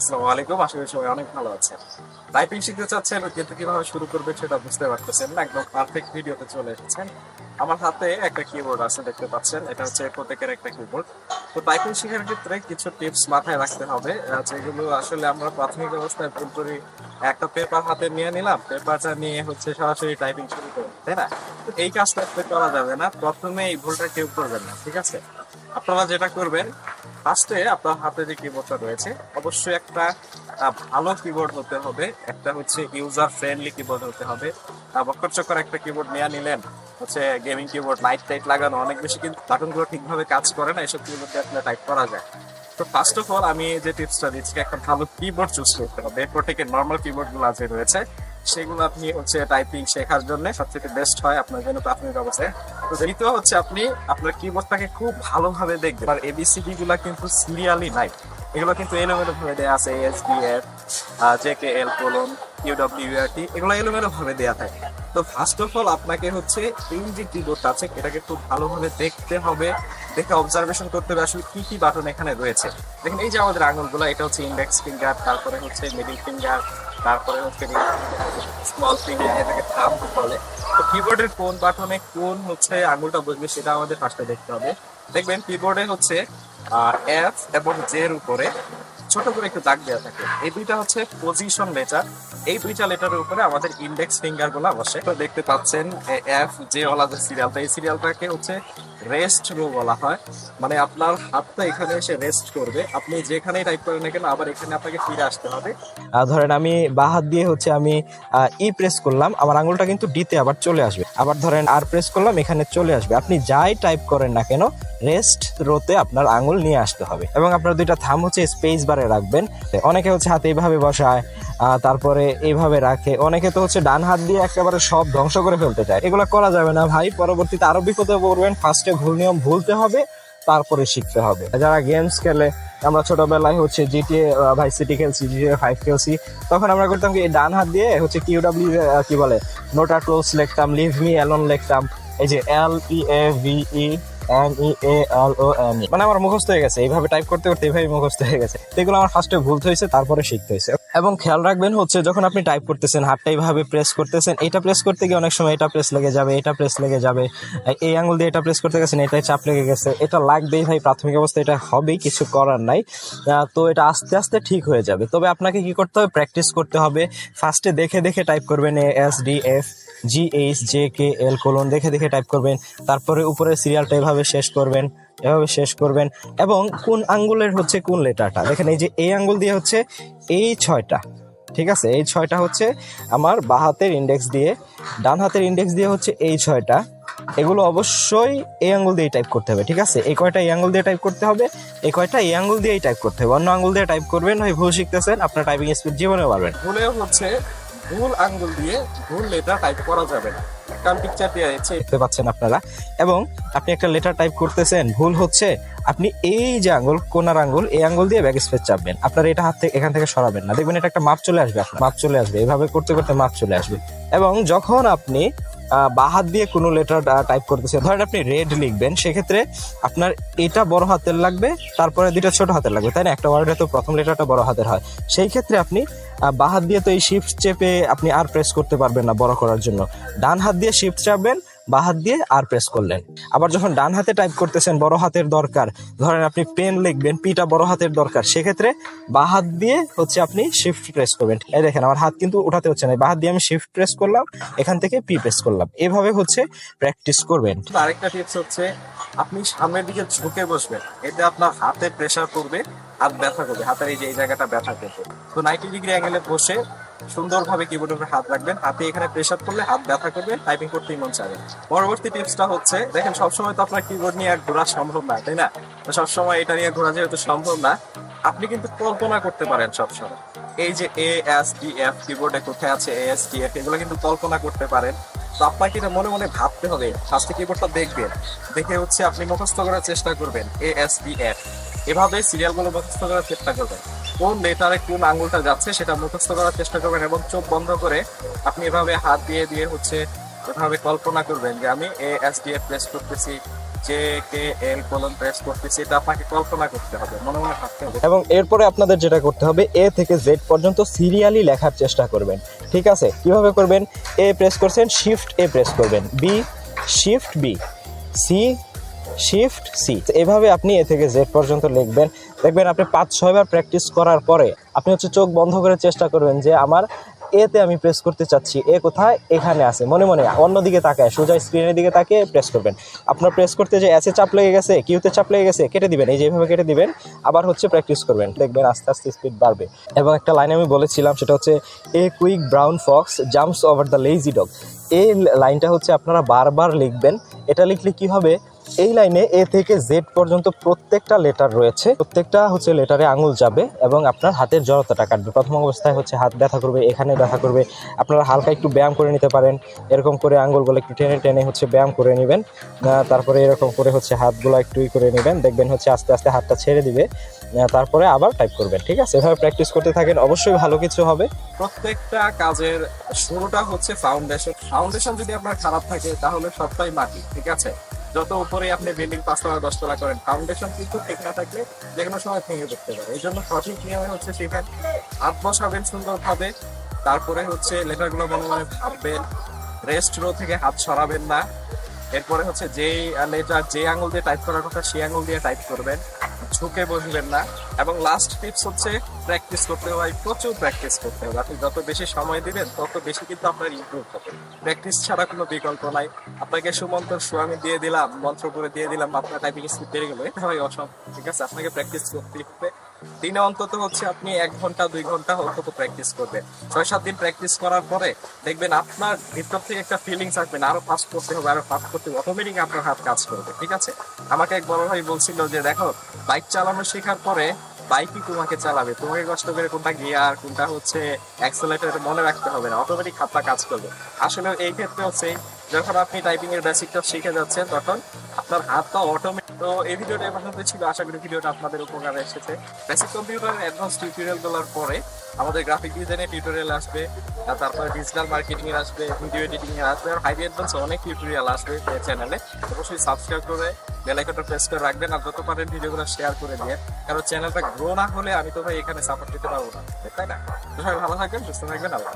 আসসালামু আলাইকুম, আশা করি সবাই অনেক ভালো আছেন। টাইপিং শিখতে চাচ্ছেন কিন্তু কীভাবে শুরু করবে সেটা বুঝতে পারতেছেন না, একদম পারফেক্ট ভিডিওতে চলে এসেছেন। আমার হাতে একটা কিবোর্ড আছে, দেখতে পাচ্ছেন, এটা হচ্ছে প্রত্যেকের একটা কিবোর্ড তো টাইপিং ক্ষেত্রে কিছু টিপস মাথায় রাখতে হবে যেগুলো আসলে আমরা প্রাথমিক অবস্থায় ভুল করি একটা পেপার হাতে নিয়ে নিলাম পেপারটা নিয়ে হচ্ছে সরাসরি টাইপিং শুরু করি তাই না? এই কাজটা করা যাবে না প্রথমে এই ভুলটা কেউ করবেন না, ঠিক আছে? আপনারা যেটা করবেন ফার্স্টে আপনার হাতে যে কিবোর্ডটা রয়েছে, অবশ্যই একটা ভালো কিবোর্ড হতে হবে। একটা হচ্ছে ইউজার ফ্রেন্ডলি কিবোর্ড হতে হবে। বক্করচক্কর একটা কিবোর্ড নিয়ে নিলেন। হচ্ছে গেমিং কিবোর্ড লাইট টাইট লাগানো, অনেক বেশি কিন্তু বাটনগুলো ঠিকভাবে কাজ করে না, এসব কিবোর্ডে আসলে টাইপ করা যায়। তো ফার্স্ট অফ অল আমি যে টিপসটা দিচ্ছি, একটা ভালো কিবোর্ড চুজ করতে হবে। প্রত্যেকের নর্মাল কিবোর্ডগুলো যে রয়েছে। সেগুলো আপনি হচ্ছে টাইপিং শেখার জন্য সবথেকে বেস্ট হয় আপনার জন্য প্রাথমিক অবস্থায়। তো দ্বিতীয় হচ্ছে আপনি আপনার কিবোর্ডটাকে খুব ভালোভাবে দেখবেন। আর এবিসিডি গুলা কিন্তু সিরিয়ালি নাই এগুলো কিন্তু এলোমেলো ভাবে দেওয়া আছে S D F J K L colon U W R T এগুলো এলোমেলো ভাবে দেওয়া থাকে। তো ফার্স্ট অফ অল আপনাকে হচ্ছে এই যে কিবোর্ডটা আছে, এটাকে খুব ভালোভাবে দেখতে হবে। দেখে অবজারভেশন করতে হবে আসলে কি কি বাটন এখানে রয়েছে। দেখেন এই যে আমাদের আঙুলগুলো, এটা হচ্ছে ইন্ডেক্স ফিঙ্গার তারপরে হচ্ছে মিডিল ফিঙ্গার তারপরে হচ্ছে স্মল ফিঙ্গার যেটাকে থাম বলে। তো কিবোর্ডের কোন বাটনে কোন হচ্ছে আঙুলটা বসবে সেটা আমাদের ফার্স্টে দেখতে হবে। দেখবেন কিবোর্ডে হচ্ছে এফ এবং জের উপরে ছোট করে একটু দাগ দেওয়া থাকে। এই দুইটা হচ্ছে পজিশন লেটার এই দুইটা লেটারের উপরে আমাদের ইন্ডেক্স ফিঙ্গারগুলো বসে। তো দেখতে পাচ্ছেন এফ যে সিরিয়ালটা এই সিরিয়ালটাকে হচ্ছে রেস্ট রো বলা হয়। মানে আপনার হাতটা এখানে এসে রেস্ট করবে। আপনি যেখানেই টাইপ করেন না কেন, আবার এখানে আপনাকে ফিরে আসতে হবে। ধরেন আমি বা হাত দিয়ে হচ্ছে আমি ই প্রেস করলাম, আমার আঙুলটা কিন্তু ডিতে আবার চলে আসবে। আবার ধরেন আর প্রেস করলাম, এখানে চলে আসবে। আপনি যাই টাইপ করেন না কেন রেস্ট রোতে আপনার আঙুল নিয়ে আসতে হবে। এবং আপনার দুইটা থাম হচ্ছে স্পেস বারে রাখবেন। অনেকে হচ্ছে হাতে এইভাবে বসায় তারপরে এইভাবে রাখে। অনেকে তো হচ্ছে ডান হাত দিয়ে একেবারে সব ধ্বংস করে ফেলতে চায়। এগুলো করা যাবে না ভাই, পরবর্তীতে আরও বিপদে পড়বেন। ফার্স্টে ভুল নিয়ম ভুলতে হবে, তারপরে শিখতে হবে। যারা গেমস খেলে, আমরা ছোটবেলায় হচ্ছে জিটিএ ভাই সিটি খেলছি জিটিএ ফাইভ খেলছি। তখন আমরা করতাম কি ডান হাত দিয়ে হচ্ছে কিউডাব্লিউ কি বলে নোটা টোলস লিখতাম লিভ মি অ্যালন লিখতাম। এই যে L E A V E M E A L O M E মানে আমার মুখস্থ হয়ে গেছে, এইভাবে টাইপ করতে করতে এইভাবে মুখস্থ হয়ে গেছে। এগুলো আমার ফার্স্টে ভুলতে হয়েছে, তারপরে শিখতে হয়েছে। এবং খেয়াল রাখবেন হচ্ছে, যখন আপনি টাইপ করতেছেন, হাতটা এইভাবে প্রেস করতেছেন, এটা প্রেস করতে গিয়ে অনেক সময় এটা প্রেস লেগে যাবে, এটা প্রেস লেগে যাবে, এই আঙ্গুল দিয়ে এটা প্রেস করতে গেছেন এটাই চাপ লেগে গেছে, এটা লাগবেই ভাই, প্রাথমিক অবস্থায় এটা হবেই, কিছু করার নাই। তো এটা আস্তে আস্তে ঠিক হয়ে যাবে। তবে আপনাকে কি করতে হবে? প্র্যাকটিস করতে হবে। ফার্স্টে দেখে দেখে টাইপ করবেন A S D F G H J K L colon দেখে দেখে টাইপ করবেন। তারপরে উপরে সিরিয়ালটা এভাবে শেষ করবেন, এভাবে শেষ করবেন। এবং কোন আঙ্গুলের হচ্ছে কোন লেটারটা? দেখেন এই যে এই আঙ্গুল দিয়ে হচ্ছে এই ছয়টা, ঠিক আছে? এই ছয়টা হচ্ছে আমার বা হাতের ইন্ডেক্স দিয়ে, ডান হাতের ইন্ডেক্স দিয়ে হচ্ছে এই ছয়টা। এগুলো অবশ্যই এই আঙ্গুল দিয়ে টাইপ করতে হবে, ঠিক আছে? এই কয়টা এই আঙ্গুল দিয়ে টাইপ করতে হবে, এই কয়টা এই আঙ্গুল দিয়েই টাইপ করতে হবে। অন্য আঙ্গুল দিয়ে টাইপ করবেন, ভাই, ভুল শিখতেছেন, আপনার টাইপিং স্পিড জীবনে পারবেন ভুলেও হচ্ছে। ভুল আঙ্গুল দিয়ে ভুল লেটার টাইপ করা যাবে না। কারণ পিকচার দেওয়া যাচ্ছে দেখতে পাচ্ছেন আপনারা। এবং আপনি একটা লেটার টাইপ করতেছেন, ভুল হচ্ছে, আপনি এই যে আঙ্গুল, কোনার আঙ্গুল, এই আঙ্গুল দিয়ে ব্যাগ স্পেস চাপবেন। আপনার এটা হাত থেকে, এখান থেকে সরাবেন না। দেখবেন এটা একটা মাপ চলে আসবে আপনার। মাপ চলে আসবে। এভাবে করতে করতে মাপ চলে আসবে। এবং যখন আপনি বা হাত দিয়ে কোনো লেটার টাইপ করতেছে। ধরেন আপনি রেড লিখবেন, সেক্ষেত্রে আপনার এটা বড় হাতের লাগবে, তারপরে দুইটা ছোট হাতের লাগবে, তাই না? একটা ওয়ার্ডে তো প্রথম লেটারটা বড় হাতের হয়। সেই ক্ষেত্রে আপনি বাহাত দিয়ে তো এই শিফট চেপে আপনি আর প্রেস করতে পারবেন না বড় করার জন্য। ডান হাত দিয়ে শিফট চাপবেন বা হাত দিয়ে আর প্রেস করলেন। আবার যখন ডান হাতে টাইপ করতেছেন, বড় হাতের দরকার, ধরেন আপনি পেন লিখবেন পিটা বড় হাতের দরকার, সেক্ষেত্রে বা হাত দিয়ে হচ্ছে আপনি শিফট প্রেস করবেন। এই দেখেন, আমার হাত কিন্তু উঠাতে হচ্ছে না বা হাত দিয়ে আমি শিফট প্রেস করলাম, এখান থেকে পি প্রেস করলাম। এভাবে হচ্ছে প্র্যাকটিস করবেন। আরেকটা টিপস হচ্ছে, আপনি সামনের দিকে ঝুঁকে বসবেন, এতে আপনার হাতে প্রেসার পড়বে হাত ব্যথা করবে, হাতের এই যে, এই জায়গাটা ব্যথা করবে। তো নাইনটি ডিগ্রি অ্যাঙ্গেলে বসে সুন্দরভাবে কিবোর্ডের উপরে হাত রাখবেন, হাতে এখানে প্রেসার করলে হাত ব্যথা করবে টাইপিং করতেই মন চাবে পরবর্তী টিপসটা হচ্ছে, দেখেন, সবসময় তো আপনার কিবোর্ড নিয়ে আর ঘোরা সম্ভব না, তাই না? সবসময় এটা নিয়ে ঘোরা যেহেতু সম্ভব না, আপনি কিন্তু কল্পনা করতে পারেন সবসময়। এই যে এ এস ডি এফ কিবোর্ডে কোথায় আছে এ এস ডি এফ এগুলো কিন্তু কল্পনা করতে পারেন। তো আপনাকে এটা মনে মনে ভাবতে হবে ফার্স্টে কিবোর্ডটা দেখবেন, দেখে হচ্ছে আপনি মুখস্থ করার চেষ্টা করবেন এ এস ডি এফ এভাবে সিরিয়ালগুলো মুখস্থ করার চেষ্টা করবেন। কোন লেটারে কোন আঙুলটা যাচ্ছে সেটা মুখস্থ করার চেষ্টা করবেন এবং চোখ বন্ধ করে আপনি এভাবে হাত দিয়ে দিয়ে হচ্ছে এভাবে কল্পনা করবেন যে আমি A S D F press করতেছি J K L colon press করতেছি, এটা আপনাকে কল্পনা করতে হবে, মনে মনে ভাবতে হবে। এবং এরপরে আপনাদের যেটা করতে হবে এ থেকে জেড পর্যন্ত সিরিয়ালি লেখার চেষ্টা করবেন। ঠিক আছে? কীভাবে করবেন? এ প্রেস করছেন শিফট এ প্রেস করবেন। B shift B C shift C এভাবে আপনি এ থেকে জেড পর্যন্ত লিখবেন। দেখবেন আপনি পাঁচ ছয়বার প্র্যাকটিস করার পরে আপনি হচ্ছে চোখ বন্ধ করে চেষ্টা করবেন যে, আমার এতে আমি প্রেস করতে চাচ্ছি। এ কোথায়? এখানে আছে। মনে মনে অন্যদিকে তাকায়। সোজা স্ক্রিনের দিকে তাকিয়ে প্রেস করবেন। আপনার প্রেস করতে যে এসে চাপ লেগে গেছে কিউতে চাপ লেগে গেছে, কেটে দিবেন। এই যেভাবে কেটে দিবেন, আবার হচ্ছে প্র্যাকটিস করবেন। দেখবেন আস্তে আস্তে স্পিড বাড়বে। এবং একটা লাইন আমি বলেছিলাম, সেটা হচ্ছে a quick brown fox jumps over the lazy dog এই লাইনটা হচ্ছে আপনারা বারবার লিখবেন। এটা লিখলে কি হবে? এই লাইনে এ থেকে জেড পর্যন্ত প্রত্যেকটা লেটার রয়েছে। প্রত্যেকটা হচ্ছে লেটারে আঙুল যাবে এবং আপনার হাতের জড়তাটা কাটবে। প্রথম অবস্থায় হচ্ছে হাত ব্যথা করবে, এখানে ব্যথা করবে। আপনারা হালকা একটু ব্যায়াম করে নিতে পারেন। এরকম করে আঙুলগুলো একটু টেনে টেনে হচ্ছে ব্যায়াম করে নেবেন। তারপরে এরকম করে হচ্ছে হাতগুলো একটু করে নেবেন। দেখবেন হচ্ছে আস্তে আস্তে হাতটা ছেড়ে দিবে। তারপরে আবার টাইপ করবেন, ঠিক আছে? এভাবে প্র্যাকটিস করতে থাকেন, অবশ্যই ভালো কিছু হবে। প্রত্যেকটা কাজের শুরুটা হচ্ছে ফাউন্ডেশন ফাউন্ডেশন যদি আপনার খারাপ থাকে, তাহলে সবটাই মাটি, ঠিক আছে? যত উপরে আপনি বিল্ডিং পাঁচতলা দশতলা করেন ফাউন্ডেশন কিন্তু ঠিক না থাকলে যে কোনো সময় ভেঙে পড়তে পারে। এই জন্য সঠিক নিয়মে হচ্ছে সেখানে হাত বসাবেন সুন্দরভাবে, তারপরে হচ্ছে লেটারগুলো মনে মনে ভাববেন রেস্ট রো থেকে হাত সরাবেন না। এরপরে হচ্ছে যেই লেটার, যে আঙুল দিয়ে টাইপ করার কথা, সেই আঙুল দিয়ে টাইপ করবেন, ঝুঁকে বসবেন না। এবং লাস্ট টিপস হচ্ছে প্র্যাকটিস করতে হয় প্রচুর প্র্যাকটিস করতে হবে আপনি যত বেশি সময় দিবেন তত বেশি কিন্তু আপনার ইমপ্রুভ হবে। প্র্যাকটিস ছাড়া কোনো বিকল্প নাই। আপনাকে সুমন্ত্র সুয়ামি দিয়ে দিলাম মন্ত্র করে দিয়ে দিলাম আপনার টাইপিং স্পিড বেড়ে গেলো এটা হয় অসম্ভব। ঠিক আছে? আপনাকে প্র্যাকটিস করতেই হবে। দিনে অন্তত হচ্ছে আপনি এক ঘণ্টা দুই ঘণ্টা অন্তত প্র্যাকটিস করবেন। ছয় সাত দিন প্র্যাকটিস করার পরে দেখবেন আপনার ভিতর থেকে একটা ফিলিংস আসবে না, আরও ফাস্ট করতে হবে আরও ফাস্ট করতে হবে। অটোমেটিক আপনার হাত কাজ করবে। ঠিক আছে? আমাকে এক বড় ভাই বলছিল যে দেখো বাইক চালানো শেখার পরে বাইকই তোমাকে চালাবে, তোমাকে কষ্ট করে কোনটা গিয়ার, কোনটা হচ্ছে অ্যাক্সেলেটার মনে রাখতে হবে না অটোমেটিক হাতটা কাজ করবে। আসলে এই ক্ষেত্রে হচ্ছে যখন আপনি টাইপিং এর বেসিকটা শিখে যাচ্ছেন, তখন আপনার হাতটা অটোমেটিক তো এই ভিডিওটা এ পর্যন্ত ছিল। আশা করি ভিডিওটা আপনাদের উপকারে এসেছে। বেসিক কম্পিউটার অ্যাডভান্স টিউটোরিয়ালগুলোর পরে আমাদের গ্রাফিক ডিজাইনের টিউটোরিয়াল আসবে তারপরে ডিজিটাল মার্কেটিং এর আসবে ভিডিও এডিটিং এর আসবে, আর হাইলি অ্যাডভান্স অনেক টিউটোরিয়াল আসবে চ্যানেলে অবশ্যই সাবস্ক্রাইব করে বেল আইকনটা প্রেস করে রাখবেন, আর যত পারেন ভিডিওগুলো শেয়ার করে দিয়ে, কারণ চ্যানেলটা গ্রো না হলে আমি তো ভাই এখানে সাপোর্ট দিতে পারব না। তাই না? সবাই ভালো থাকবেন, সুস্থ থাকবেন, আল্লাহ।